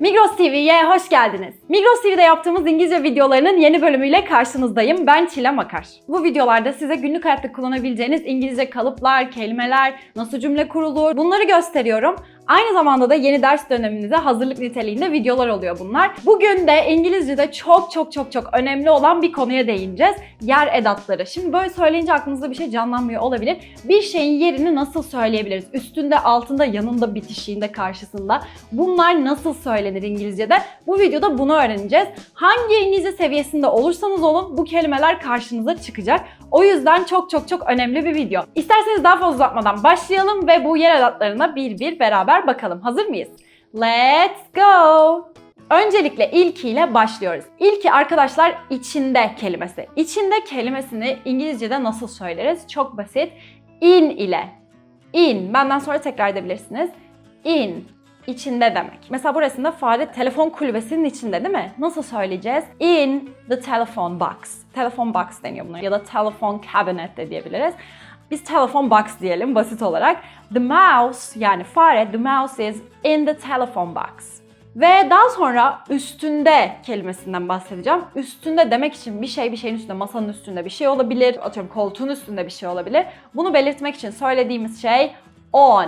Migros TV'ye hoş geldiniz. Migros TV'de yaptığımız İngilizce videolarının yeni bölümüyle karşınızdayım. Ben Çile Makar. Bu videolarda size günlük hayatta kullanabileceğiniz İngilizce kalıplar, kelimeler, nasıl cümle kurulur bunları gösteriyorum. Aynı zamanda da yeni ders döneminize hazırlık niteliğinde videolar oluyor bunlar. Bugün de İngilizce'de çok çok çok çok önemli olan bir konuya değineceğiz. Yer edatları. Şimdi böyle söyleyince aklınızda bir şey canlanmıyor olabilir. Bir şeyin yerini nasıl söyleyebiliriz? Üstünde, altında, yanında, bitişiğinde, karşısında. Bunlar nasıl söylenir İngilizce'de? Bu videoda bunu öğreneceğiz. Hangi İngilizce seviyesinde olursanız olun bu kelimeler karşınıza çıkacak. O yüzden çok çok çok önemli bir video. İsterseniz daha fazla uzatmadan başlayalım ve bu yer edatlarına bir bir beraber bakalım. Hazır mıyız? Let's go! Öncelikle ilkiyle başlıyoruz. İlki arkadaşlar içinde kelimesi. İçinde kelimesini İngilizce'de nasıl söyleriz? Çok basit. In ile. In. Benden sonra tekrar edebilirsiniz. In. İçinde demek. Mesela bu resimde fare telefon kulübesinin içinde değil mi? Nasıl söyleyeceğiz? In the telephone box. Telefon box deniyor buna ya da telefon cabinet de diyebiliriz. Biz telefon box diyelim basit olarak. The mouse yani fare the mouse is in the telephone box. Ve daha sonra üstünde kelimesinden bahsedeceğim. Üstünde demek için bir şey bir şeyin üstünde, masanın üstünde bir şey olabilir. Atıyorum koltuğun üstünde bir şey olabilir. Bunu belirtmek için söylediğimiz şey on.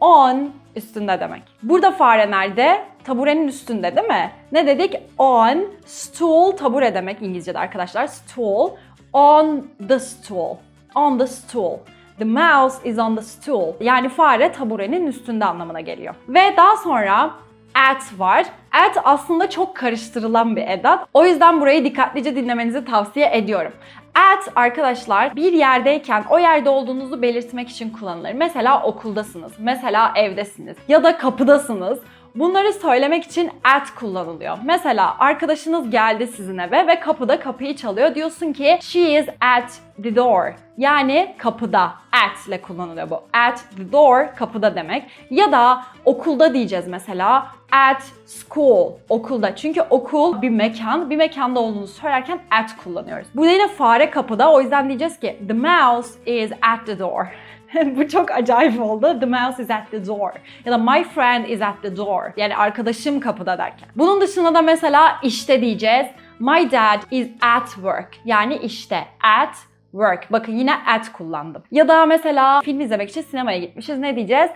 On üstünde demek. Burada fare nerede? Taburenin üstünde değil mi? Ne dedik? On, stool, tabure demek İngilizce'de arkadaşlar. Stool, on the stool. On the stool. The mouse is on the stool. Yani fare taburenin üstünde anlamına geliyor. Ve daha sonra at var. At aslında çok karıştırılan bir edat. O yüzden burayı dikkatlice dinlemenizi tavsiye ediyorum. At arkadaşlar bir yerdeyken o yerde olduğunuzu belirtmek için kullanılır. Mesela okuldasınız, mesela evdesiniz ya da kapıdasınız. Bunları söylemek için at kullanılıyor. Mesela arkadaşınız geldi sizin eve ve kapıda kapıyı çalıyor. Diyorsun ki she is at the door. Yani kapıda. At ile kullanılıyor bu. At the door kapıda demek. Ya da okulda diyeceğiz mesela. At school. Okulda. Çünkü okul bir mekan. Bir mekanda olduğunu söylerken at kullanıyoruz. Burada yine fare kapıda. O yüzden diyeceğiz ki the mouse is at the door. Bu çok acayip oldu. The mouse is at the door. Ya da my friend is at the door. Yani arkadaşım kapıda derken. Bunun dışında da mesela işte diyeceğiz. My dad is at work. Yani işte at work. Bakın yine at kullandım. Ya da mesela film izlemek için sinemaya gitmişiz. Ne diyeceğiz?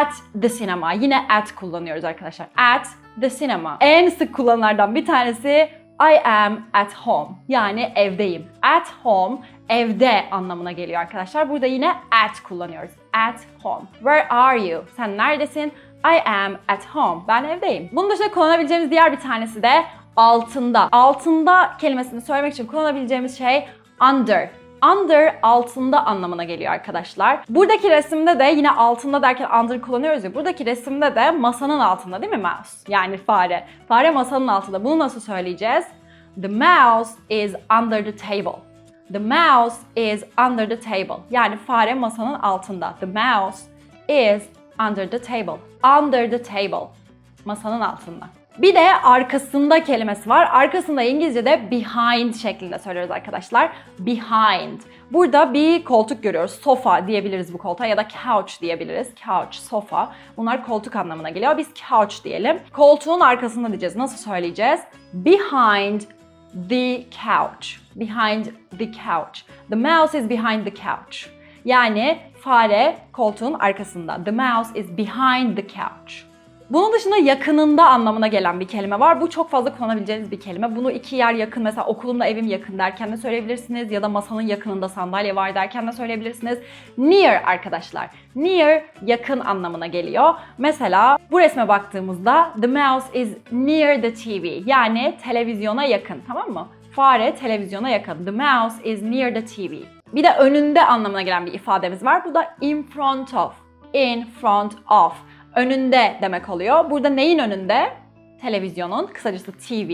At the cinema. Yine at kullanıyoruz arkadaşlar. At the cinema. En sık kullanılardan bir tanesi I am at home. Yani evdeyim. At home evde anlamına geliyor arkadaşlar. Burada yine at kullanıyoruz. At home. Where are you? Sen neredesin? I am at home. Ben evdeyim. Bunun dışında kullanabileceğimiz diğer bir tanesi de altında. Altında kelimesini söylemek için kullanabileceğimiz şey under. Under altında anlamına geliyor arkadaşlar. Buradaki resimde de yine altında derken under kullanıyoruz ya. Buradaki resimde de masanın altında değil mi mouse? Yani fare. Fare masanın altında. Bunu nasıl söyleyeceğiz? The mouse is under the table. The mouse is under the table. Yani fare masanın altında. The mouse is under the table. Under the table. Masanın altında. Bir de arkasında kelimesi var. Arkasında İngilizce'de behind şeklinde söylüyoruz arkadaşlar. Behind. Burada bir koltuk görüyoruz. Sofa diyebiliriz bu koltuğa ya da couch diyebiliriz. Couch, sofa. Bunlar koltuk anlamına geliyor. Biz couch diyelim. Koltuğun arkasında diyeceğiz. Nasıl söyleyeceğiz? Behind the couch. Behind the couch. The mouse is behind the couch. Yani fare koltuğun arkasında. The mouse is behind the couch. Bunun dışında yakınında anlamına gelen bir kelime var. Bu çok fazla kullanabileceğiniz bir kelime. Bunu iki yer yakın mesela okulumla evim yakın derken de söyleyebilirsiniz ya da masanın yakınında sandalye var derken de söyleyebilirsiniz. Near arkadaşlar. Near yakın anlamına geliyor. Mesela bu resme baktığımızda the mouse is near the TV. Yani televizyona yakın tamam mı? Fare televizyona yakın. The mouse is near the TV. Bir de önünde anlamına gelen bir ifademiz var. Bu da in front of. In front of önünde demek oluyor. Burada neyin önünde? Televizyonun, kısacası TV.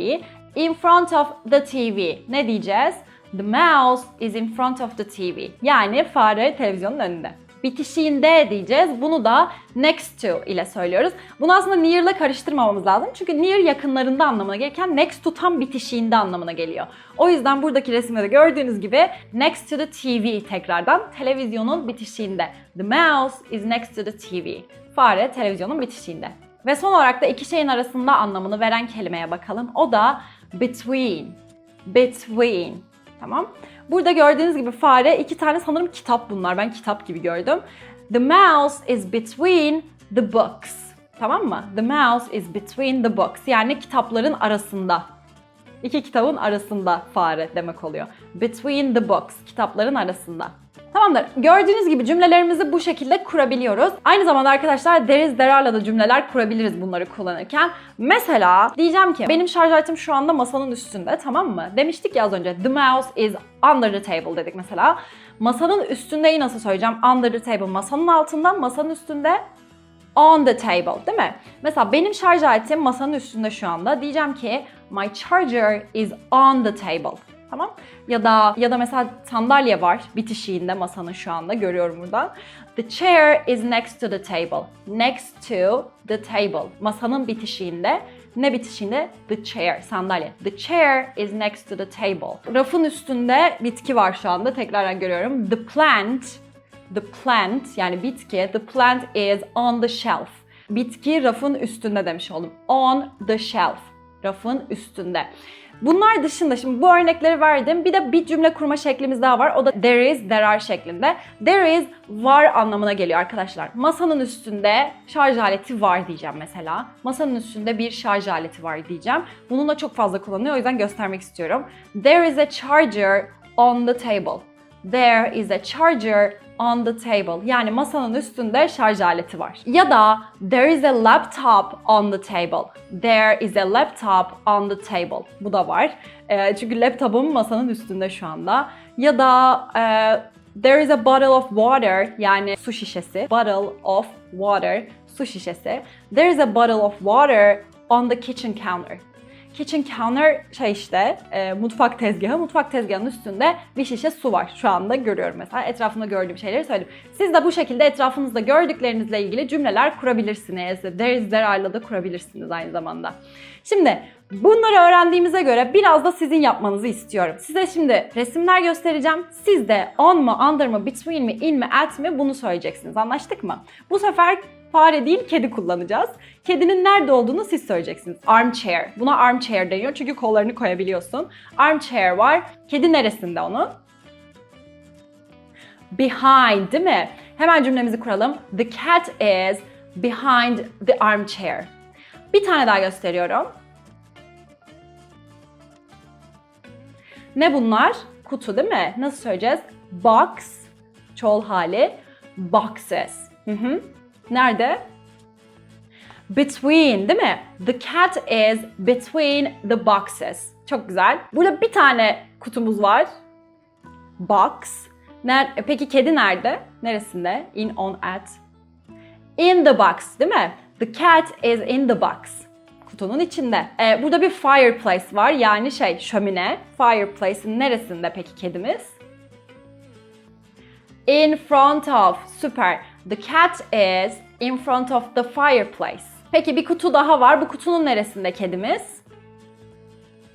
In front of the TV. Ne diyeceğiz? The mouse is in front of the TV. Yani fare televizyonun önünde. Bitişiğinde diyeceğiz. Bunu da next to ile söylüyoruz. Bunu aslında near ile karıştırmamamız lazım. Çünkü near yakınlarında anlamına gelirken next to tam bitişiğinde anlamına geliyor. O yüzden buradaki resimde de gördüğünüz gibi next to the TV tekrardan televizyonun bitişiğinde. The mouse is next to the TV. Fare televizyonun bitişiğinde. Ve son olarak da iki şeyin arasında anlamını veren kelimeye bakalım. O da between. Between. Tamam. Burada gördüğünüz gibi fare iki tane sanırım kitap bunlar. Ben kitap gibi gördüm. The mouse is between the books. Tamam mı? The mouse is between the books. Yani kitapların arasında. İki kitabın arasında fare demek oluyor. Between the books. Kitapların arasında. Tamamdır. Gördüğünüz gibi cümlelerimizi bu şekilde kurabiliyoruz. Aynı zamanda arkadaşlar there are'la da cümleler kurabiliriz bunları kullanırken. Mesela diyeceğim ki benim şarj aletim şu anda masanın üstünde tamam mı? Demiştik ya az önce the mouse is under the table dedik mesela. Masanın üstündeyi nasıl söyleyeceğim? Under the table masanın altında, masanın üstünde on the table değil mi? Mesela benim şarj aletim masanın üstünde şu anda. Diyeceğim ki my charger is on the table. Tamam? Ya da ya da mesela sandalye var bitişiğinde masanın şu anda görüyorum buradan. The chair is next to the table. Next to the table. Masanın bitişiğinde ne bitişiğinde? The chair, sandalye. The chair is next to the table. Rafın üstünde bitki var şu anda. Tekrardan görüyorum. The plant The plant yani bitki, the plant is on the shelf. Bitki rafın üstünde demiş oldum. On the shelf. Rafın üstünde. Bunlar dışında şimdi bu örnekleri verdim. Bir de bir cümle kurma şeklimiz daha var. O da there is, there are şeklinde. There is var anlamına geliyor arkadaşlar. Masanın üstünde şarj aleti var diyeceğim mesela. Masanın üstünde bir şarj aleti var diyeceğim. Bununla çok fazla kullanıyor o yüzden göstermek istiyorum. There is a charger on the table. There is a charger on the table. Yani masanın üstünde şarj aleti var. Ya da there is a laptop on the table. There is a laptop on the table. Bu da var. Ee, çünkü laptopum masanın üstünde şu anda. Ya da e, there is a bottle of water yani su şişesi. Bottle of water, su şişesi. There is a bottle of water on the kitchen counter. Kitchen counter şey işte e, mutfak tezgahı. Mutfak tezgahının üstünde bir şişe su var. Şu anda görüyorum mesela. Etrafımda gördüğüm şeyleri söyledim. Siz de bu şekilde etrafınızda gördüklerinizle ilgili cümleler kurabilirsiniz. There is there are'la da kurabilirsiniz aynı zamanda. Şimdi bunları öğrendiğimize göre biraz da sizin yapmanızı istiyorum. Size şimdi resimler göstereceğim. Siz de on mu, under mı, between mi, in mi, at mi bunu söyleyeceksiniz. Anlaştık mı? Bu sefer fare değil kedi kullanacağız. Kedinin nerede olduğunu siz söyleyeceksiniz. Armchair. Buna armchair deniyor çünkü kollarını koyabiliyorsun. Armchair var. Kedi neresinde onun? Behind değil mi? Hemen cümlemizi kuralım. The cat is behind the armchair. Bir tane daha gösteriyorum. Ne bunlar? Kutu değil mi? Nasıl söyleyeceğiz? Box, çoğul hali, boxes. Hı hı. Nerede? Between değil mi? The cat is between the boxes. Çok güzel. Burada bir tane kutumuz var. Box. Ner e, Peki kedi nerede? Neresinde? In, on, at. In the box değil mi? The cat is in the box. Kutunun içinde. Ee, burada bir fireplace var. Yani şey şömine. Fireplace'in neresinde peki kedimiz? In front of. Süper. The cat is in front of the fireplace. Peki bir kutu daha var. Bu kutunun neresinde kedimiz?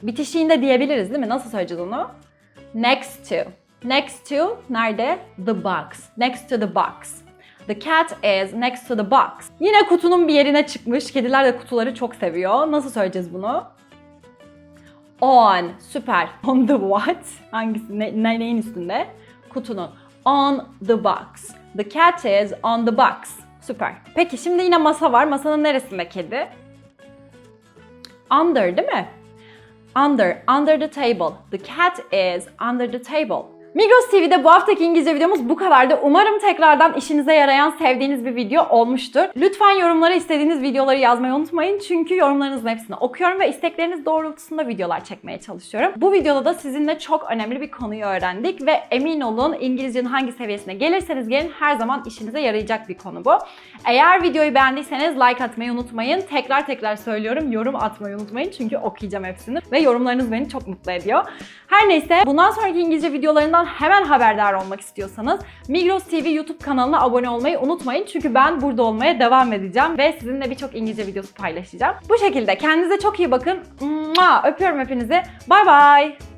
Bitişiğinde diyebiliriz değil mi? Nasıl söyleyeceğiz onu? Next to. Next to nerede? The box. Next to the box. The cat is next to the box. Yine kutunun bir yerine çıkmış. Kediler de kutuları çok seviyor. Nasıl söyleyeceğiz bunu? On. Süper. On the what? Hangisi? Ne, ne- neyin üstünde? Kutunun. On the box. The cat is on the box. Süper. Peki şimdi yine masa var. Masanın neresinde kedi? Under değil mi? Under, under the table. The cat is under the table. Migros TV'de bu haftaki İngilizce videomuz bu kadardı. Umarım tekrardan işinize yarayan, sevdiğiniz bir video olmuştur. Lütfen yorumlara istediğiniz videoları yazmayı unutmayın. Çünkü yorumlarınızın hepsini okuyorum ve istekleriniz doğrultusunda videolar çekmeye çalışıyorum. Bu videoda da sizinle çok önemli bir konuyu öğrendik ve emin olun İngilizcenin hangi seviyesine gelirseniz gelin her zaman işinize yarayacak bir konu bu. Eğer videoyu beğendiyseniz like atmayı unutmayın. Tekrar tekrar söylüyorum yorum atmayı unutmayın çünkü okuyacağım hepsini ve yorumlarınız beni çok mutlu ediyor. Her neyse bundan sonraki İngilizce videolarından hemen haberdar olmak istiyorsanız Migros TV YouTube kanalına abone olmayı unutmayın. Çünkü ben burada olmaya devam edeceğim ve sizinle birçok İngilizce videosu paylaşacağım. Bu şekilde kendinize çok iyi bakın. Öpüyorum hepinizi. Bay bay.